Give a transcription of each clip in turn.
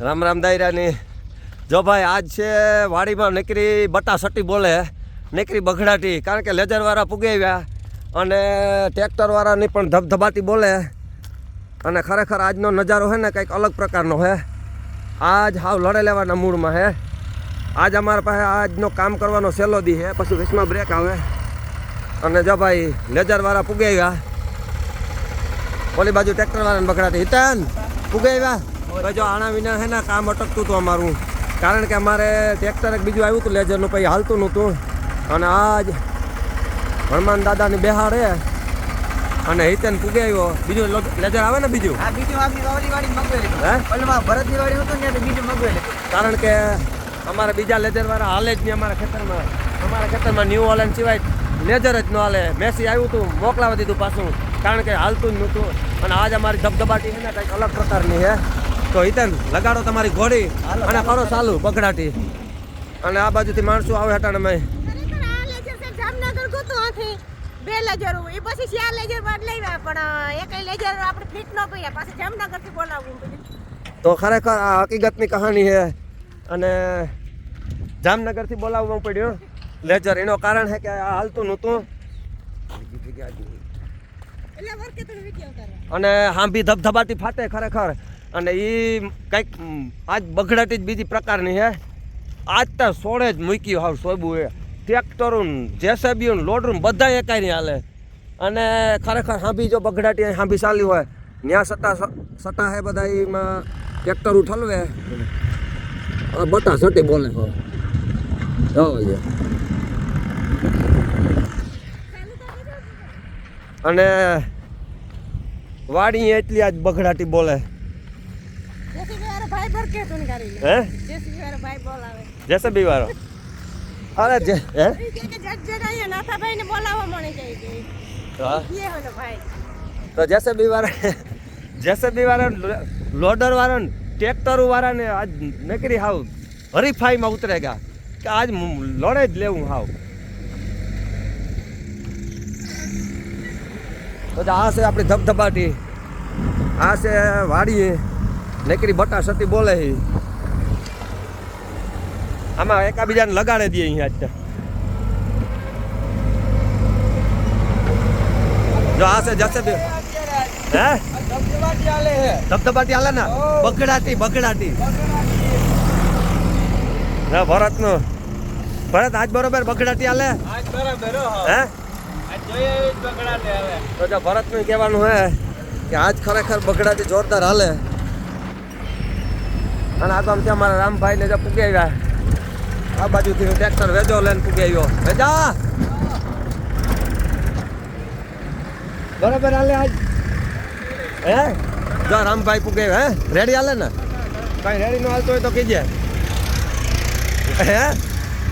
રામ રામ દાયરાની. જો ભાઈ, આજ છે વાડીમાં નીકળી બટાસટી બોલે, નીકળી બઘડાટી કારણ કે લેજરવાળા પુગાવ્યા અને ટ્રેક્ટરવાળાની પણ ધબધબાટી બોલે. અને ખરેખર આજનો નજારો છે ને કંઈક અલગ પ્રકારનો છે આજ હાવ લડે લેવાના મૂડમાં હે. આજ અમારા પાસે આજનો કામ કરવાનો સહેલો દી છે પછી વીસમાં બ્રેક આવે. અને જો ભાઈ લેજરવાળા પુગાવ્યા ઓલી બાજુ ટ્રેક્ટરવાળાને બગડાટી. હિતાન પુગાવ્યા ભાઈ જો આણા વિના છે ને કામ અટકતું હતું અમારું. કારણ કે અમારે ટ્રેક્ટર એક બીજું આવ્યું હતું લેજરનું પછી હાલતું નહોતું. અને આજ હનુમાન દાદાની બેહાર હે. અને હિતેન આવ્યો. બીજું લેજર આવે ને બીજું? બીજું આપણી વાવડી વાળી મગવેલી હે? ઓલમાં ભરતની વાળી હતું ને બીજું મગવેલી કારણ કે અમારે બીજા લેજરવાળા હાલે જ નહીં અમારા ખેતરમાં. અમારા ખેતરમાં ન્યૂ ઓલેન્ડ સિવાય લેજર જ ન હાલે. મેસી આવ્યું હતું મોકલાવા દીધું પાછું. કારણ કે હાલતું જ નહોતું. અને આજ અમારી ધબધબાટી છે ને કંઈક અલગ પ્રકારની છે તો હિતેન લગાડો તમારી ઘોડી હાલો. અને કરો ચાલુ. બગડાટી. અને આ બાજુથી માણસો આવે હટાણે મેં જામનગર ગોતું હાથી બે લેજર એ પછી શિયા લેજર બાદ લાવ્યા પણ એક લેજર આપણે ફિટ ન પડ્યા પાછી જામનગરથી બોલાવવું તો ખરેખર આ હકીકતની કહાની છે. અને જામનગરથી બોલાવવું પડ્યું. લેજર એનો કારણ છે કે આ હાલતું નહોતું. એટલે વર્કે તો વીડિયો કરે. અને હાંભી ધબધબાટી ફાટે ખરેખર. અને એ કંઈક આજ બગડાટી જ બીજી પ્રકારની છે આજ તો સોળે જ મૂક્યું હાવ સોયબું એ. ટ્રેક્ટરું જેસેબીયું લોડરું બધા એકાઈ હાલે. અને ખરેખર હાંભી જો બગડાટી હાંભી ચાલી હોય ત્યાં સટા સટા હે બધા એમાં ટ્રેક્ટર ઠલવે આ બટા સટી બોલે હો અને વાડી એટલી આજ બગડાટી બોલે જેસીબી વાળો ભાઈ ભરકે તું કરી લે હે? જેસીબી વાળો વાળો? અરે જે હે? ને તો જેસબી વાળા જેસબી વાળા લોડર વાળા ટ્રેક્ટર વાળાને આજ નકરી હાવ હરીફાઈમાં ઉતરેગા કે આજ લોડે જ લેવું હાવ. તો આ છે આપણી ધબધબાટી. આ છે વાડી નકરી બટા સતી બોલે હી. આમાં એકાબીજાને લગાડે દે અહીંયા અત્યારે જો આ છે બે હે? ધબધબાટી આલે હે ધબધબાટી આલે ના બગડાટી બગડાટી. ના ભરત નો ભરત આજ બરોબર બગડાટી આલે આજ બરાબર હે. આજ જોઈએ જ આલે તો જો ભરતનું કહેવાનું હે કે આજ ખરેખર બગડાટી જોરદાર હાલે. અને આ તો આમ ત્યાં મારા રામભાઈ ને જે પૂગી આવ્યા. આ બાજુથી ટ્રેક્ટર વેજો લઈને પૂગી આવ્યો. વેજા! બરાબર હાલે આજ. હે? જો રામભાઈ પૂગે હે? રેડી હાલે ને? કઈ રેડી નો હાલતો હોય તો કીજે. હે?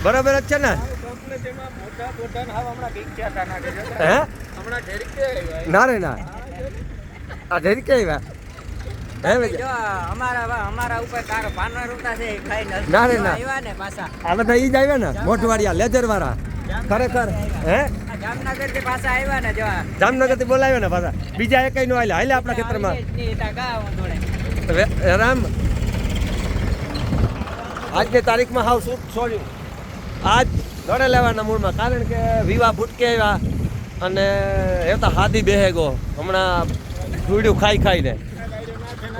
બરાબર જ છે ને? હે? ઢેરી ના રે ના. આ ધરી ક્યાં આવ્યા. મોટવાડિયા લેજર વાળા ખરેખર હે? જામનગરથી પાછા આવ્યા ને જો. જામનગરથી બોલાવ્યો ને પાછા. બીજા એકઈ નો હાલે હાલે આપણા ખેતરમાં. રામ આજની તારીખમાં હાવ શું છોડ્યું. આજ લડે લેવાના મૂળમાં. કારણ કે વિવાહ ભૂટકે આવ્યા અને એ તો હાદી બેહે ગો હમણાં ધૂળ્યું ખાઈ ખાઈને.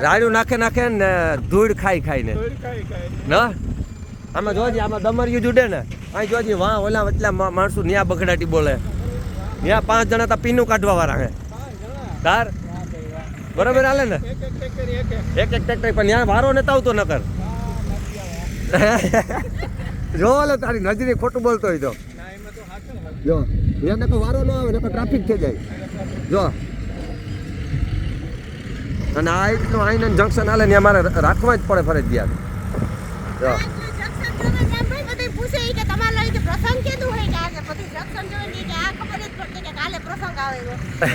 રાડ્યું નાખે નાખે ને ધૂળ ખાઈ ખાઈને. ન? આમાં જોજી આમાં દમરિયું જુડે ને અહીં જોજી વાં ઓલા એટલા માણસો ન્યા બગડાટી બોલે. ન્યા પાંચ જણા તા પીનું કાઢવા વાળા હે. તાર? બરોબર હાલે ને? એક એક ટ્રેક્ટર પણ ત્યાં વારો નતા આવતો નકર. જો લે તારી નજરે ખોટું બોલતો હોય તો. જો એને તો વારો ન આવે નકર ટ્રાફિક થઈ જાય. જો. અને આ રીતનું આઈને જંકશન હાલે ને અમારે રાખવા જ પડે ફરજિયાત.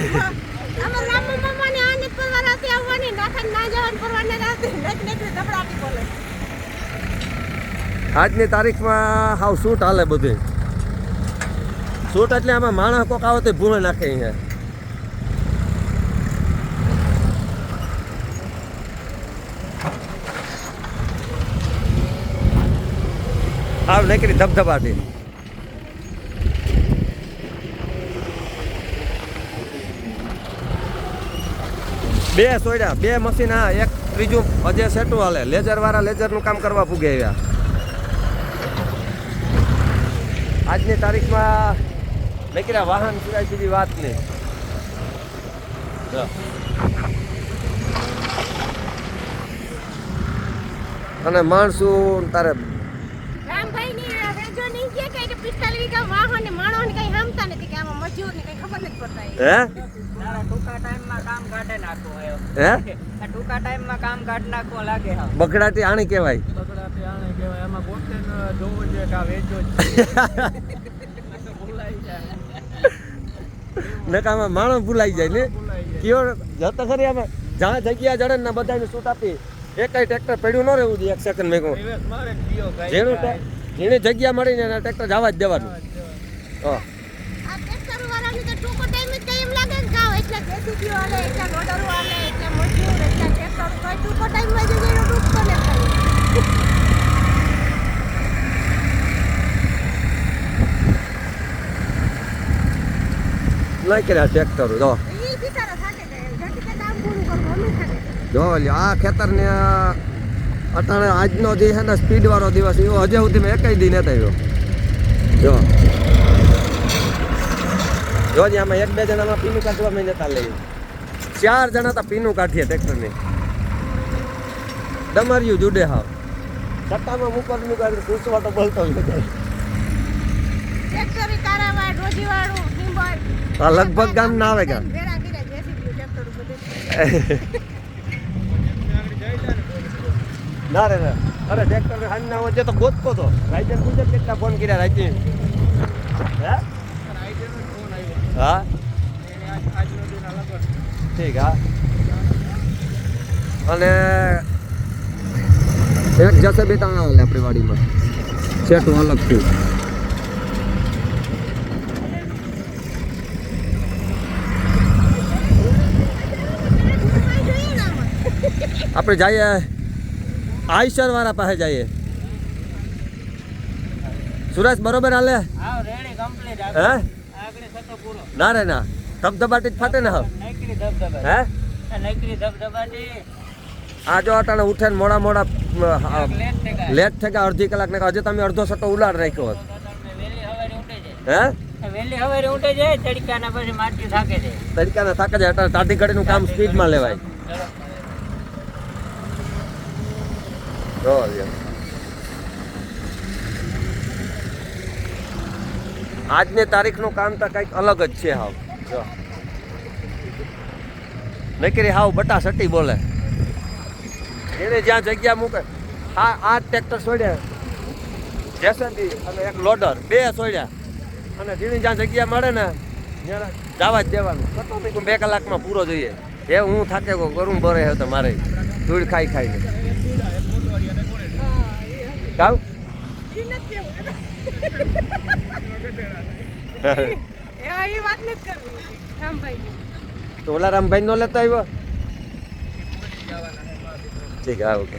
આજની તારીખમાં હાવ શૂટ હાલે બધું. શૂટ એટલે આમાં માણસ કોક આવે તો ભૂમે નાખે અહીંયા. આવ નીકળી ધબધબાટી. બે સોયડા, બે મશીન હા એક ત્રીજું અજય સેટું હાલે. લેઝર વાળા લેઝરનું કામ કરવા પૂગે આવ્યા. આજની તારીખમાં નીકળ્યા વાહન સિવાય સીધી વાત નહીં. અને માણસો તારે નહીં કે કે કે 45 વીઘા વાહન ને માણસોને કઈ હમતા નથી કે આમાં મજૂરને કઈ ખબર નથી પડતા હે? તારા ટૂંકા ટાઈમમાં કામ કાઢે નાખવું હે? આ ટૂંકા ટાઈમમાં કામ કાઢ નાખવું લાગે હા. બગડાટી આણી કહેવાય. બગડાટી આને કહેવાય. એમાં પોતે જોવું જોઈએ કે વેચો છે. ભૂલાઈ જાય. નકામાં માણસ ભૂલાઈ જાય ને? કયો જતો ખરી આમાં? જ્યાં જગ્યા જડે ને બધાને છૂટ આપી. એક ટ્રેક્ટર પડ્યું ન રહેવું જોઈએ એક સેકન્ડ મેં જેનું ગાય. જગ્યા મળીને એના ટ્રેક્ટર જવા જ દેવાનું હા, જો. આ ટ્રેક્ટર તો ટૂંકો ટાઈમ જ કઈ એમ લાગે ને કાં એટલા જેસીબી હાલે એટલા લોડરો હાલે એટલા મજૂર એટલા ટ્રેક્ટર કોઈ ટૂંકો ટાઈમમાં જ એનો ડૂબતો ને કઈ નહીં કર્યા ટ્રેક્ટર જો. જો આ ખેતરને આ અટાણે આજનો જે છે ને સ્પીડવાળો દિવસ એવો હજે સુધી મેં એકય દી નથી આવ્યો. જો. જો જ આમાં એક બે જણામાં પીનું કાઢવા મેં જતા લઈ. ચાર જણા તો પીનું કાઢીએ ટ્રેક્ટરની. ડમર્યું જુડે હાવ. સટ્ટામાં મૂકવાનું કાઢી પૂછવા તો બોલતો લગભગ ગામ ના આવે ગામ ભેળા કર્યા JCB, ટ્રેક્ટર બધું. ના રે ના. અરે ટ્રેક્ટર હાલ ના વચ્ચે તો ગોતતો તો. રાજ્ય પૂછે કેટલા ફોન કર્યા રાજ્ય હે. ઠીક, હા. અને એક જશે બે તાણા હાલે આપણી વાડીમાં. છેટું અલગ થયું. આપણે જઈએ. આઈસર વાળા પાસે જઈએ. સુરેશ બરોબર હાલે? હા? ના રે ના. ધબધબાટી જ ફાટે ને હે? આ જો અટાણે ઉઠે ને મોડા મોડા લેટ થઈ ગયા. અડધી કલાક ને હજી તમે અડધો સટો ઉલાડ રાખ્યો હોત. હે? વેલી હવારે ઉઠે તડકાના પછી માટી થાકે છે. તડકાના થાકે છે અટાણે તાટી ઘડીનું કામ સ્પીડમાં લેવાય. જો bien. આજની તારીખનું કામ તો કંઈક અલગ જ છે હાવ. જો. નકરી હાવ બટા સટી બોલે. એને જ્યાં જગ્યા મૂકે આ આ ટ્રેક્ટર છોડ્યા. જેસેબી અને એક લોડર બે છોડ્યા. અને જેની જ્યાં જગ્યા મળે ને ત્યાં જવા જ દેવાનું. કતો નહીં બે કલાકમાં પૂરો જોઈએ એ હું થાકે કરું બરે હે તો મારે. ધૂળ ખાઈ ખાઈને. રામભાઈની. તો ઓલા રામભાઈ નો લેતા આવ્યો? ઠીક હા ઓકે.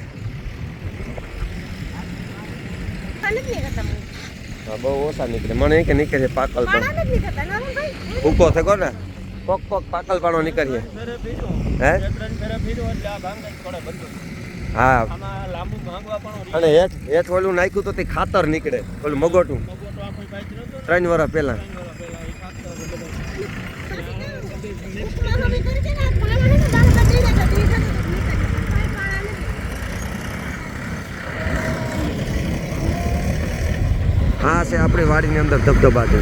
બહુ ઓછા નીકળે. મને કે નીકળે પાકલ પાણા? ભૂકો થયો ને કોક કોક પાકલ પાણો નીકળીએ. હે? હા. અને હેઠ હેઠ ઓલું નાખ્યું તો તે ખાતર નીકળે ઓલું મગોટું. ત્રણ વર્ષ પહેલા. હા છે આપણી વાડીની અંદર ધબધબાટી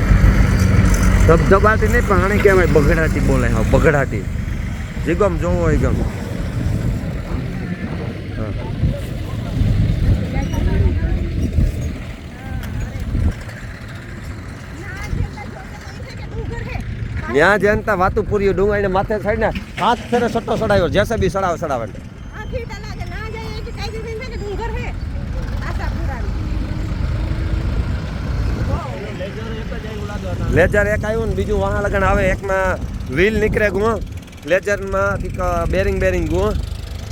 ધબધબાટી નહીં પણ આને કહેવાય બગડાટી બોલે હા બગડાટી. જીગમ જોવો હોય ગમ હા. ના, જેટલા જોડે તો ઈ છે કે ડુંગર છે. ત્યાં જનતા વાતું પૂરી ડુંગાઈને માથે ચડીને હાથ ફેરે સટ્ટો સડાયો જેસે બી સડાવ સડાવે લેજર એક આવ્યું ને બીજું વાહન લગન આવે એકમાં વ્હીલ નીકળે ગું લેજરમાં બેરિંગ બેરિંગ ગું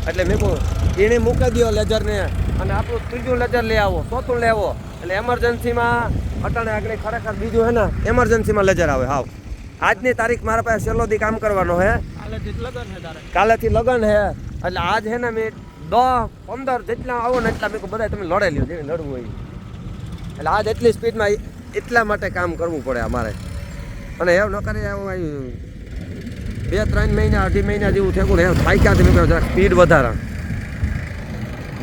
એટલે મેં કહું એને મૂકી દો લેજરને અને આપણું ત્રીજું લેજર લઈ આવો ચોથું લેવો એટલે એમરજન્સીમાં અટાણે આગળ ખરેખર બીજું હે ને એમરજન્સીમાં લેજર આવે હાવ. આજની તારીખ મારા પાસે સેલોથી કામ કરવાનો હે. કાલેથી લગન હે એટલે આજ હે ને મેં દસ પંદર જેટલા આવો ને એટલા મેં બધા તમે લડે લ્યો જેવી લડવું હોય. એટલે આજ એટલી સ્પીડમાં એટલા માટે કામ કરવું પડે અમારે. અને એવું ન કરી અહીં બે ત્રણ મહિના અઢી મહિના જેવું થયું ને એમ થાક્યા મેં જરાક સ્પીડ વધારા.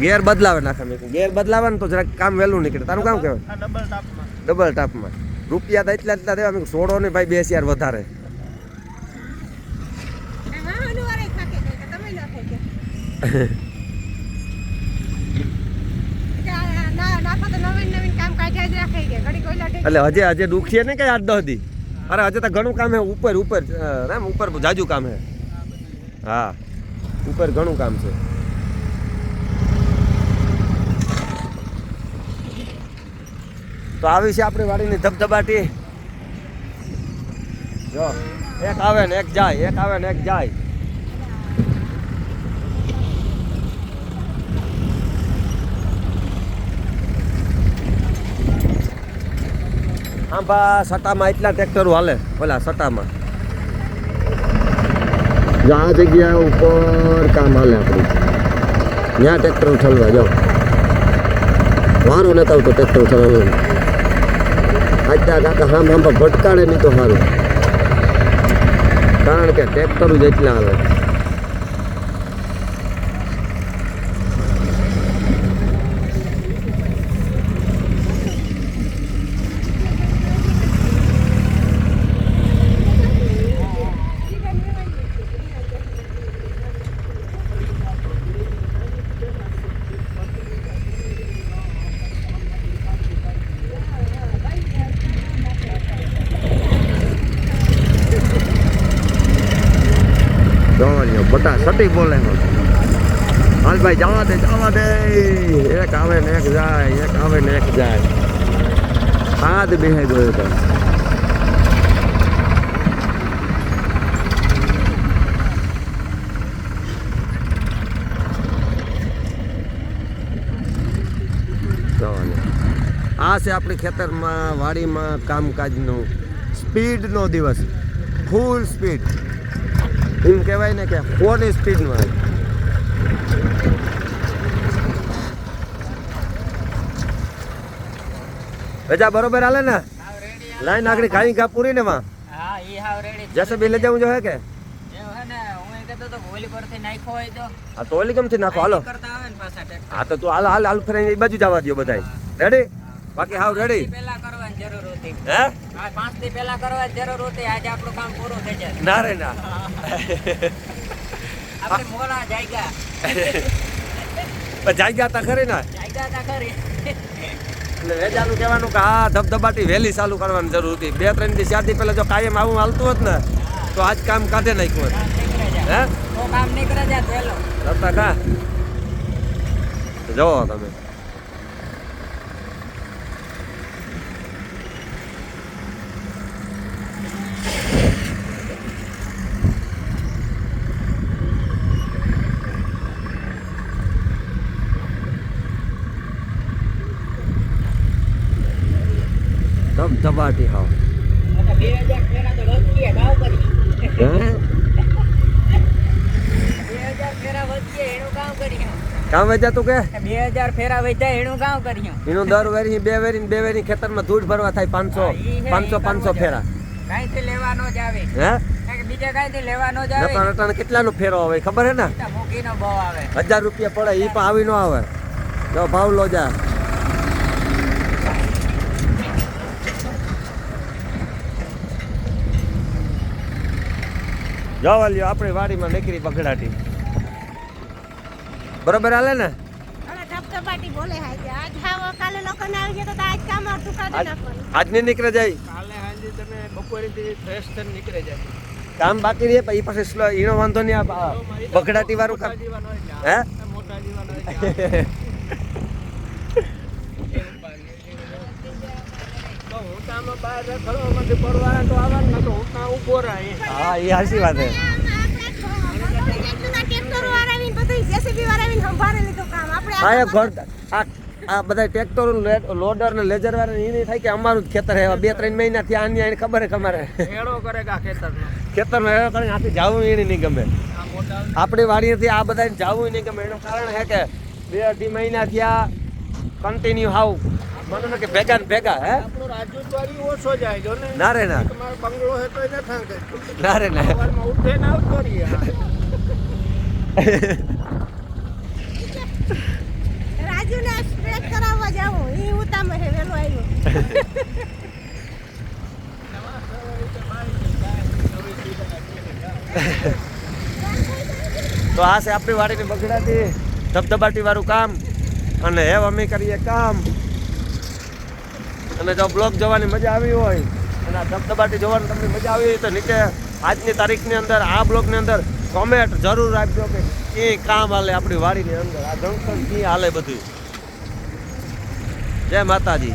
ગેર બદલાવે નાખે મેં ગેર બદલાવે ને તો જરાક કામ વહેલું નીકળે. તારું કામ કહેવાય ડબલ ટાપમાં ડબલ ટાપમાં રૂપિયા તો એટલા એટલા દેવા સોડો ને ભાઈ બે હજાર વધારે. એટલે હજે હજે દુખીએ ને કઈ આઠ દસ દી? અરે હજે તો ઘણું કામ હે, ઉપર ઉપર રામ, ઉપર જાજુ કામ હે. હા, ઉપર ઘણું કામ છે. તો આવી છે આપણી વાડીની ધબધબાટી. જો, એક આવે ને એક જાય, એક આવે ને એક જાય. આંબા સટામાં એટલા ટ્રેક્ટરો હાલે ઓલા સટામાં. આ જગ્યા ઉપર કામ હાલે આપણું. ત્યાં ટ્રેક્ટર ઠલવા જાઓ વારો નતા આવતો ટ્રેક્ટર ઠલવાનું આજના કાકા હામ હામ ભટકાડે નહીં તો સારું કારણ કે ટ્રેક્ટરો જ એટલા હાલે જોવાનું બટા સટી બોલે હાલ ભાઈ, જવા દે જવા દે. એક આવે ને એક જાય, એક આવે ને એક જાય. હાથ બેહે ગયો તો. આ છે આપણી ખેતરમાં, વાડીમાં, કામકાજનો. સ્પીડનો દિવસ. ફૂલ સ્પીડ. એમ કહેવાય ને કે ફોરની સ્પીડમાં રજા બરોબર હાલે ને? લાઈન આગળ ખાઈ ખા પૂરી ને માં હા રેડી જશે બી લઈ જવું જો હે ને હું તો કે ઓલી ગમથી નાખો હાલો હા તો તું હાલ હાલ હાલ ફરી એ બાજુ જવા દો બધાય. રેડી બાકી હાવ રેડી જરૂર હતી. હે? પાંચથી પહેલા કરવા જરૂર હતી. આજે આપણું કામ પૂરું થઈ જાય. ના રે ના. આપણે મોડા જાગ્યા. પણ તા ખરી ને? જાગ્યા તા ખરી. એટલે વેજાનું કહેવાનું કે આ ધબધબાટી વહેલી ચાલુ કરવાની જરૂર હતી. બે ત્રણથી ચાર દી પહેલા જો કાયમ આવું હાલતું હોત ને તો આજ કામ કાઢે નાખ્યું હોત. કામ નીકળે જાય હે? તો કામ નીકળે જાય વહેલો કા જોવો તમે ધબધબાટી હાવ બે હજાર ફેરા તો વધીએ ભાવ કરી હે બે હજાર ફેરા વધીએ કામ કર્યું કામ કે બે હજાર ફેરા વધ્યા એનું કામ કર્યું એનું દર વેરી બે વેરી બે વેરી ખેતરમાં ધૂળ ભરવા થાય પાંચસો પાંચસો પાંચસો ફેરા. કાંઈથી લેવાનો જ આવે. હે? બીજા કાંઈથી લેવાનો જ આવે. કેટલાનો ફેરો આવે ખબર હે ને? મૂકીનો ભાવ આવે. હજાર રૂપિયા પડે એ પણ આવી ન આવે. જો ભાવ લો જા. જવા લ્યો આપણી વાડીમાં નીકળી બગડાટી. બરોબર હાલે ને? આજ નહીં નીકળે જાય? તમે બપોરેથી ફ્રેશ થઈને નીકળે જાય. કામ બાકી રહે પછી એ પાસે સ્લો ઈનો વાંધો નહીં આ બગડાટી વાળું કામ મોટા હે આ મોટા જીવન હોય તો હું તો આમાં બહાર પડવાના તો આવવાના ને તો રહે. હા એ વાત છે બધું આ બધા ટ્રેક્ટર લોડર ને લેજર વાળા એ નહીં થાય કે અમારું જ ખેતર હે. બે ત્રણ મહિના થી આની આને ખબર હે ખમારે હેડો કરે કે આ ખેતરનો? ખેતરનો એવો કરીને આથી જવું એ નહીં ગમે. આપણી વાડીએથી આ બધાને જવું નહીં ગમે. એનું કારણ છે કે બે અઢી મહિના થયા કન્ટિન્યુ હાવ. મને કે ભેગા ને ભેગા હે? આપણો રાજદૂતવાળી ઓછો જાય જો ને ના રે ના. તમારો બંગલો હે તો થાંકે ના રે ના. ઉઠે ને આવતો રહીએ રાજુને સ્ટ્રેટ કરાવવા જાવું એ ઉતામે હે વેલો આવ્યો તો આ છે આપણી વાડીની બગડાતી ધબધબાટી વાળું કામ. અને હેવ અમે કરીએ કામ. અને જો બ્લોગ જોવાની મજા આવી હોય અને આ ધબધબાટી જોવાની તમને મજા આવી હોય તો નીચે આજની તારીખની અંદર, આ બ્લોગની અંદર કોમેન્ટ જરૂર આપજો કે એ કામ હાલે આપણી વાડીની અંદર. આ જંકશન કી હાલે બધું? જય માતાજી.